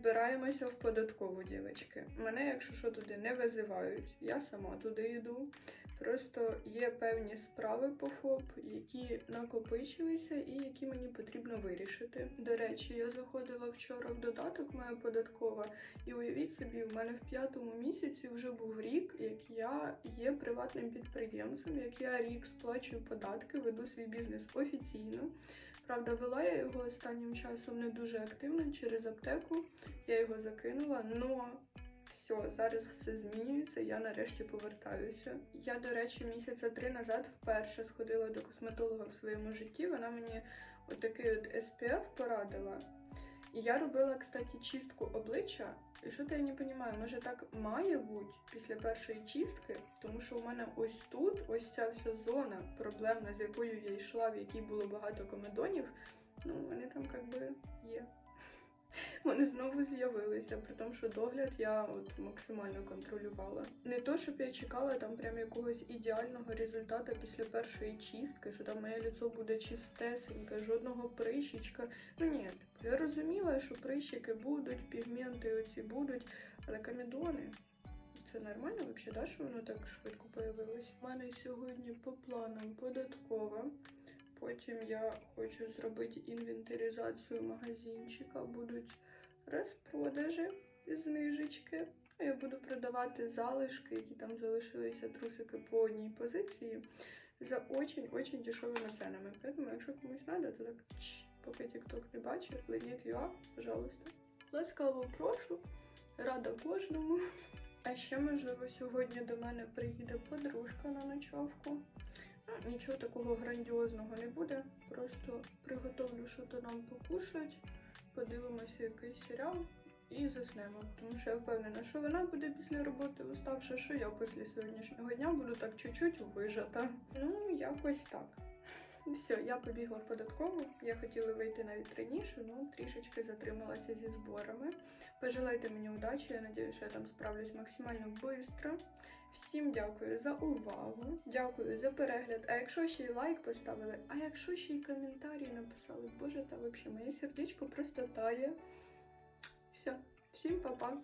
Збираємося в податкову, дівчатки. Мене, якщо що, туди не визивають, я сама туди йду. Просто є певні справи по ФОП, які накопичилися і які мені потрібно вирішити. До речі, я заходила вчора в додаток моя податкова, і уявіть собі, в мене в п'ятому місяці вже був рік, як я є приватним підприємцем, як я рік сплачую податки, веду свій бізнес офіційно. Правда, вела я його останнім часом не дуже активно через аптеку. Я його закинула, но все, зараз все змінюється. Я нарешті повертаюся. Я, до речі, місяця три назад вперше сходила до косметолога в своєму житті. Вона мені отакий от SPF порадила. І я робила, кстати, чистку обличчя. І що то я не розумію, може так має бути після першої чистки, тому що у мене ось тут, ось ця вся зона проблемна, з якою я йшла, в якій було багато комедонів. Ну, вони там як би є. Вони знову з'явилися, при тому, що догляд я от максимально контролювала. Не то, щоб я чекала там прям якогось ідеального результату після першої чистки, що там моє лицо буде чистесеньке, жодного прищичка. Ну ні, я розуміла, що прищики будуть, пігменти оці будуть, але комедони. Це нормально взагалі, да, що воно так швидко появилось? У мене сьогодні по планам податкова. Потім я хочу зробити інвентаризацію магазинчика. Будуть розпродажі, знижечки. Я буду продавати залишки, які там залишилися трусики по одній позиції за очень-очень дешевими ценами. Тому, якщо комусь треба, то так чш, поки TikTok не бачить, Леніт.ua, пожалуйста. Ласкаво прошу, рада кожному. А ще, можливо, сьогодні до мене приїде подружка на ночовку. Нічого такого грандіозного не буде. Просто приготовлю щось нам покушати, подивимося якийсь серіал і заснемо. Тому що я впевнена, що вона буде після роботи уставша, що я після сьогоднішнього дня буду так чуть-чуть вижата. Ну, якось так. Все, я побігла в податкову. Я хотіла вийти навіть раніше, ну трішечки затрималася зі зборами. Пожелайте мені удачі, я сподіваюся, що я там справлюсь максимально швидко. Всім дякую за увагу, дякую за перегляд. А якщо ще й лайк поставили, а якщо ще й коментарі написали, боже, та взагалі моє сердечко просто тає. Все, всім па-па!